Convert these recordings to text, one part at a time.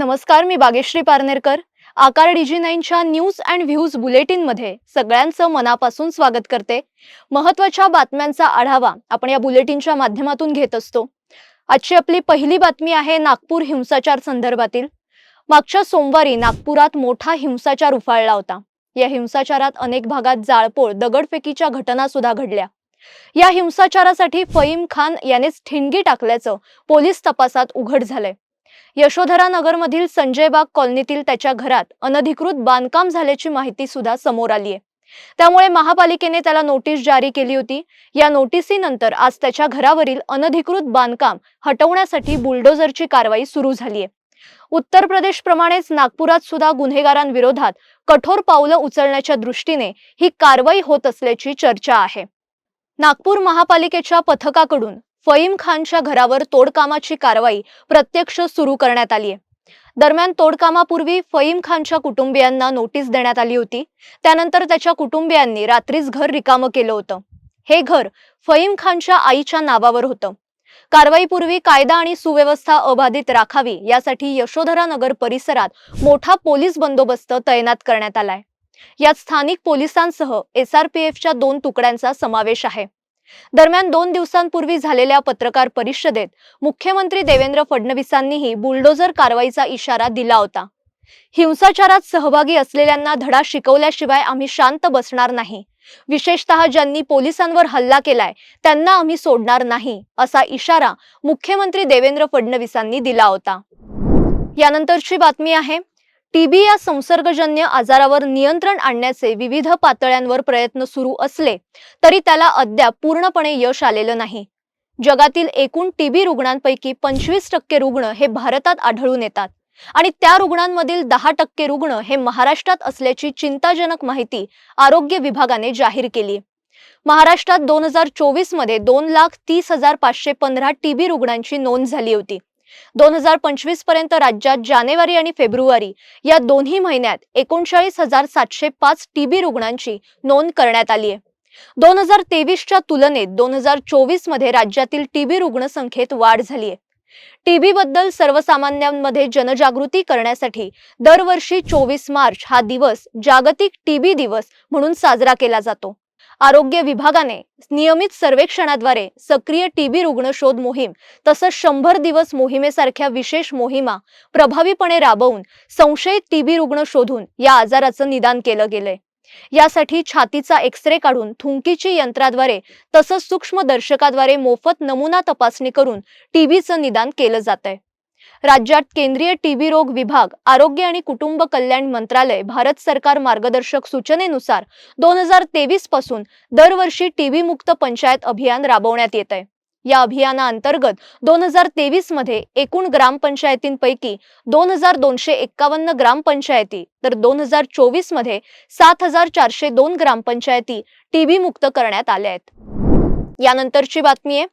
नमस्कार मी बागेश्री पारनेरकर. आकार डीजी नाईनच्या news and views बुलेटिनमध्ये सगळ्यांचं मनापासून स्वागत करते. महत्त्वाच्या बातम्यांचा आढावा आपण या बुलेटिनच्या माध्यमातून घेत असतो. आजची आपली पहिली बातमी आहे नागपूर हिंसाचार संदर्भातील. मागच्या सोमवारी नागपुरात मोठा हिंसाचार उफाळला होता. या हिंसाचारात अनेक भागात जाळपोळ दगडफेकीच्या घटना सुद्धा घडल्या. या हिंसाचारासाठी फईम खान यानेच ठिणगी टाकल्याचं पोलीस तपासात उघड झालंय. यशोधरा नगरमधील संजयबाग कॉलनीतील त्याच्या घरात अनधिकृत बांधकाम झाल्याची माहिती सुद्धा समोर आली आहे त्यामुळे महापालिकेने त्याला नोटीस जारी केली होती. या नोटिसीनंतर आज त्याच्या घरावरील अनधिकृत बांधकाम हटवण्यासाठी बुलडोझरची कारवाई सुरू झाली आहे उत्तर प्रदेश प्रमाणेच नागपुरात सुद्धा गुन्हेगारांविरोधात कठोर पावलं उचलण्याच्या दृष्टीने ही कारवाई होत असल्याची चर्चा आहे. नागपूर महापालिकेच्या पथकाकडून फईम खानच्या घरावर तोडकामाची कारवाई प्रत्यक्ष सुरू करण्यात आली आहे दरम्यान तोडकामापूर्वी फईम खानच्या कुटुंबियांना नोटीस देण्यात आली होती. त्यानंतर त्याच्या कुटुंबियांनी रात्रीच घर रिकामं केलं होतं. हे घर फईम खानच्या आईच्या नावावर होतं. कारवाईपूर्वी कायदा आणि सुव्यवस्था अबाधित राखावी यासाठी यशोधरा नगर परिसरात मोठा पोलीस बंदोबस्त तैनात करण्यात आलाय. यात स्थानिक पोलिसांसह एसआरपीएफच्या दोन तुकड्यांचा समावेश आहे. दरम्यान दोन दिवसांपूर्वी झालेल्या पत्रकार परिषदेत मुख्यमंत्री देवेंद्र फडणवीसांनीही बुलडोझर कारवाईचा इशारा दिला होता. हिंसाचारात सहभागी असलेल्यांना धडा शिकवल्याशिवाय आम्ही शांत बसणार नाही. विशेषतः ज्यांनी पोलिसांवर हल्ला केलाय त्यांना आम्ही सोडणार नाही असा इशारा मुख्यमंत्री देवेंद्र फडणवीसांनी दिला होता. यानंतरची बातमी आहे. टीबी या संसर्गजन्य आजारावर नियंत्रण आणण्याचे विविध पातळ्यांवर प्रयत्न सुरू असले तरी त्याला अद्याप पूर्णपणे यश आलेलं नाही. जगातील एकूण टीबी रुग्णांपैकी पंचवीस टक्के रुग्ण हे भारतात आढळून येतात आणि त्या रुग्णांमधील दहा टक्के रुग्ण हे महाराष्ट्रात असल्याची चिंताजनक माहिती आरोग्य विभागाने जाहीर केली. महाराष्ट्रात दोन हजार चोवीसमध्ये दोन लाख तीस हजार पाचशे पंधरा टीबी रुग्णांची नोंद झाली होती. दोन हजार पंचवीसपर्यंत राज्यात जानेवारी आणि फेब्रुवारी या दोन्ही महिन्यात एकोणचाळीस हजार सातशे पाच टीबी रुग्णांची नोंद करण्यात आली आहे. दोन हजार तेवीसच्या तुलनेत दोन हजार चोवीसमध्ये राज्यातील टीबी रुग्णसंख्येत वाढ झाली आहे. टीबी बद्दल सर्वसामान्यांमध्ये जनजागृती करण्यासाठी दरवर्षी चोवीस मार्च हा दिवस जागतिक टीबी दिवस म्हणून साजरा केला जातो. आरोग्य विभागाने नियमित सर्वेक्षणाद्वारे सक्रिय टीबी रुग्ण शोध मोहीम तसंच शंभर दिवस मोहिमेसारख्या विशेष मोहिमा प्रभावीपणे राबवून संशयित टीबी रुग्ण शोधून या आजाराचं निदान केलं गेलंय. यासाठी छातीचा एक्सरे काढून थुंकीची यंत्राद्वारे तसंच सूक्ष्मदर्शकाद्वारे मोफत नमुना तपासणी करून टीबीचं निदान केलं जात आहे राज्यात केंद्रीय टीबी रोग विभाग आरोग्य आणि कुटुंब कल्याण मंत्रालय भारत सरकार मार्गदर्शक सूचनेनुसार दोन हजार तेवीसपासून दरवर्षी टीबी मुक्त पंचायत अभियान राबवण्यात येत आहे. या अभियानाअंतर्गत दोन हजार तेवीसमध्ये एकूण ग्रामपंचायतींपैकी दोन हजार दोनशे एक्कावन्न ग्रामपंचायती तर दोन हजार चोवीसमध्ये सात हजार चारशे दोन ग्रामपंचायती टीबी मुक्त करण्यात आल्या आहेत. यानंतरची बातमी आहे.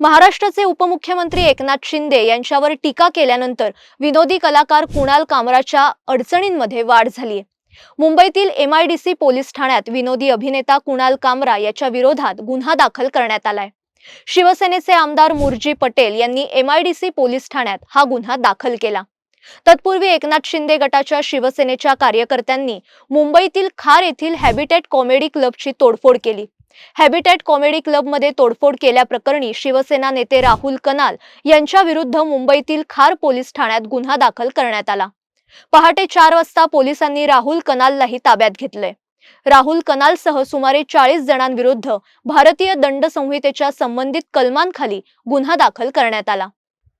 महाराष्ट्राचे उपमुख्यमंत्री एकनाथ शिंदे यांच्यावर टीका केल्यानंतर विनोदी कलाकार कुणाल कामराच्या अडचणींमध्ये वाढ झाली मुंबईतील एमआयडीसी पोलीस ठाण्यात विनोदी अभिनेता कुणाल कामरा याच्या विरोधात गुन्हा दाखल करण्यात आलाय. शिवसेनेचे आमदार मुरजी पटेल यांनी एमआयडीसी पोलीस ठाण्यात हा गुन्हा दाखल केला. तत्पूर्वी एकनाथ शिंदे गटाच्या शिवसेनेच्या कार्यकर्त्यांनी मुंबईतील खार येथील हॅबिटेट कॉमेडी क्लबची तोडफोड केली. हॅबिटेट कॉमेडी क्लबमध्ये तोडफोड केल्याप्रकरणी शिवसेना नेते राहुल कनाल यांच्या विरुद्ध मुंबईतील खार पोलीस ठाण्यात गुन्हा दाखल करण्यात आला. पहाटे चार वाजता पोलिसांनी राहुल कनाललाही ताब्यात घेतलंय. राहुल कनालसह सुमारे चाळीस जणांविरुद्ध भारतीय दंड संहितेच्या संबंधित कलमांखाली गुन्हा दाखल करण्यात आला.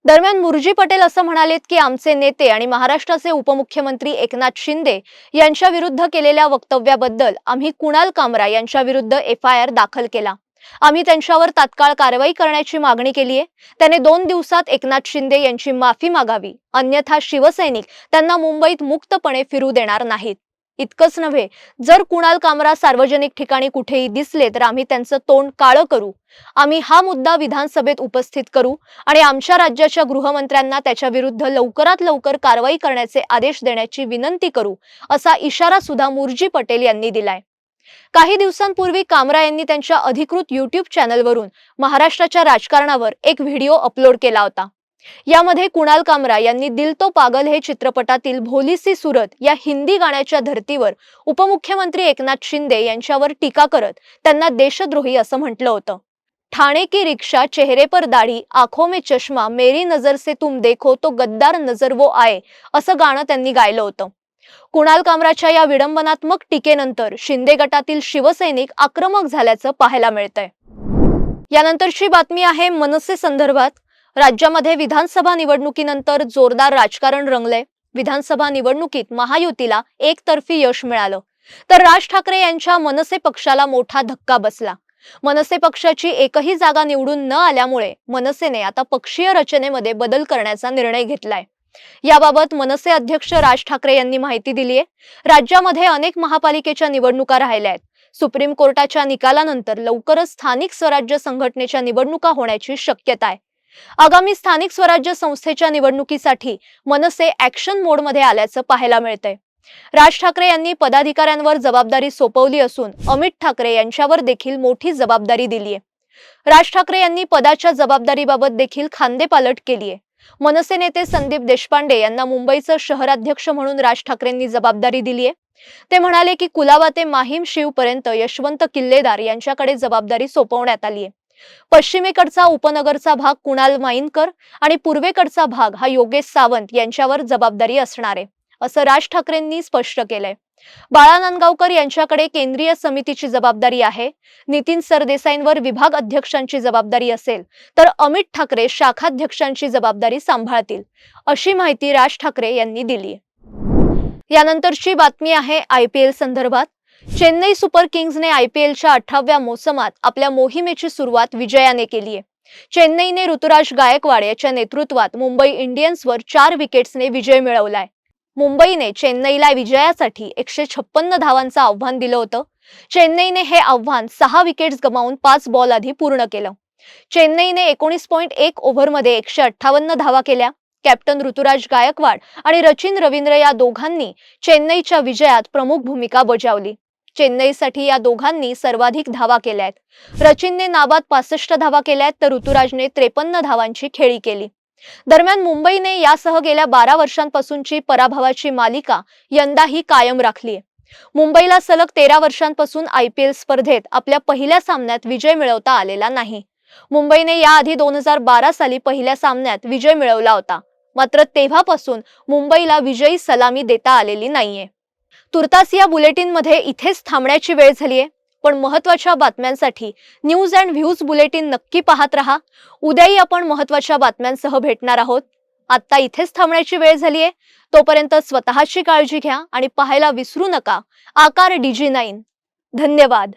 दरम्यान मुरजी पटेल असं म्हणालेत की आमचे नेते आणि महाराष्ट्राचे उपमुख्यमंत्री एकनाथ शिंदे यांच्या विरुद्ध केलेल्या वक्तव्याबद्दल आम्ही कुणाल कामरा यांच्या विरुद्ध एफ आय आर दाखल केला. आम्ही त्यांच्यावर तात्काळ कारवाई करण्याची मागणी केली आहे त्याने दोन दिवसात एकनाथ शिंदे यांची माफी मागावी. अन्यथा शिवसैनिक त्यांना मुंबईत मुक्तपणे फिरू देणार नाहीत. इतकंच नव्हे जर कुणाल कामरा सार्वजनिक ठिकाणी कुठेही दिसले तर आम्ही त्यांचं तोंड काळं करू. आम्ही हा मुद्दा विधानसभेत उपस्थित करू आणि आमच्या राज्याच्या गृहमंत्र्यांना त्याच्या विरुद्ध लवकरात लवकर कारवाई करण्याचे आदेश देण्याची विनंती करू असा इशारा सुद्धा मुरजी पटेल यांनी दिलाय. काही दिवसांपूर्वी कामरा यांनी त्यांच्या अधिकृत युट्यूब चॅनलवरून महाराष्ट्राच्या राजकारणावर एक व्हिडिओ अपलोड केला होता. यामध्ये कुणाल कामरा यांनी दिल तो पागल हे चित्रपटातील भोलीसी सुरत या हिंदी गाण्याच्या धर्तीवर उपमुख्यमंत्री एकनाथ शिंदे यांच्यावर टीका करत त्यांना देशद्रोही असं म्हटलं होतं. ठाणे की रिक्षा चेहरे पर दाढी आखो में चष्मा मेरी नजर से तुम देखो तो गद्दार नजर वो आए असं गाणं त्यांनी गायलं होतं. कुणाल कामराच्या या विडंबनात्मक टीकेनंतर शिंदे गटातील शिवसैनिक आक्रमक झाल्याचं पाहायला मिळतंय. यानंतरची बातमी आहे मनसे संदर्भात. राज्यामध्ये विधानसभा निवडणुकीनंतर जोरदार राजकारण रंगलंय. विधानसभा निवडणुकीत महायुतीला एकतर्फी यश मिळालं. तर राज ठाकरे यांच्या मनसे पक्षाला मोठा धक्का बसला. मनसे पक्षाची एकही जागा निवडून न आल्यामुळे मनसेने आता पक्षीय रचनेमध्ये बदल करण्याचा निर्णय घेतलाय. याबाबत मनसे अध्यक्ष राज ठाकरे यांनी माहिती दिली आहे राज्यामध्ये अनेक महापालिकेच्या निवडणुका राहिल्या आहेत. सुप्रीम कोर्टाच्या निकालानंतर लवकरच स्थानिक स्वराज्य संघटनेच्या निवडणुका होण्याची शक्यता आहे. आगामी स्थानिक स्वराज्य संस्थेच्या निवडणुकीसाठी मनसे ऍक्शन मोडमध्ये आल्याचं पाहायला मिळतंय. राज ठाकरे यांनी पदाधिकाऱ्यांवर जबाबदारी सोपवली असून अमित ठाकरे यांच्यावर देखील मोठी जबाबदारी दिलीय. राज ठाकरे यांनी पदाच्या जबाबदारीबाबत देखील खांदेपालट केलीय. मनसे नेते संदीप देशपांडे यांना मुंबईचं शहराध्यक्ष म्हणून राज ठाकरेंनी जबाबदारी दिलीय. ते म्हणाले की कुलाबा ते माहीम शिवपर्यंत यशवंत किल्लेदार यांच्याकडे जबाबदारी सोपवण्यात आली आहे पश्चिमेकडचा उपनगरचा भाग कुणाल माईनकर आणि पूर्वेकडचा भाग हा योगेश सावंत यांच्यावर जबाबदारी असणार आहे असं राज ठाकरेंनी स्पष्ट केलंय. बाळा नांदगावकर यांच्याकडे केंद्रीय समितीची जबाबदारी आहे नितीन सरदेसाईंवर विभाग अध्यक्षांची जबाबदारी असेल तर अमित ठाकरे शाखाध्यक्षांची जबाबदारी सांभाळतील अशी माहिती राज ठाकरे यांनी दिली यानंतरची बातमी आहे आय पी एल संदर्भात. चेन्नई सुपर किंग्जने आय पी एलच्या अठराव्या मोसमात आपल्या मोहिमेची सुरुवात विजयाने केली आहे. चेन्नईने ऋतुराज गायकवाड याच्या नेतृत्वात मुंबई इंडियन्सवर चार विकेट्सने विजय मिळवलाय मुंबईने चेन्नईला विजयासाठी एकशे छप्पन्न धावांचं आव्हान दिलं होतं. चेन्नईने हे आव्हान सहा विकेट्स गमावून पाच बॉल आधी पूर्ण केलं. चेन्नईने एकोणीस पॉईंट एक ओव्हरमध्ये एकशे अठ्ठावन्न धावा केल्या. कॅप्टन ऋतुराज गायकवाड आणि रचिन रवींद्र या दोघांनी चेन्नईच्या विजयात प्रमुख भूमिका बजावली. चेन्नईसाठी या दोघांनी सर्वाधिक धावा केल्या आहेत. रचिनने नाबाद पासष्ट धावा केल्या आहेत तर ऋतुराजने त्रेपन्न धावांची खेळी केली. दरम्यान मुंबईने यासह गेल्या बारा वर्षांपासूनची पराभवाची मालिका यंदाही कायम राखली मुंबईला सलग तेरा वर्षांपासून आय पी एल स्पर्धेत आपल्या पहिल्या सामन्यात विजय मिळवता आलेला नाही. मुंबईने याआधी दोन हजार बारा साली पहिल्या सामन्यात विजय मिळवला होता. मात्र तेव्हापासून मुंबईला विजयी सलामी देता आलेली नाहीये. तुर्तास या बुलेटिनमध्ये इथेच थांबण्याची वेळ झालीये. पण महत्त्वाच्या बातम्यांसाठी न्यूज अँड व्ह्यूज बुलेटिन नक्की पाहत रहा. उद्याही आपण महत्त्वाच्या बातम्यांसह भेटणार आहोत. आत्ता इथेच थांबण्याची वेळ झालीये. तोपर्यंत स्वतःची काळजी घ्या आणि पाहायला विसरू नका. आकार डीजी नाईन. धन्यवाद.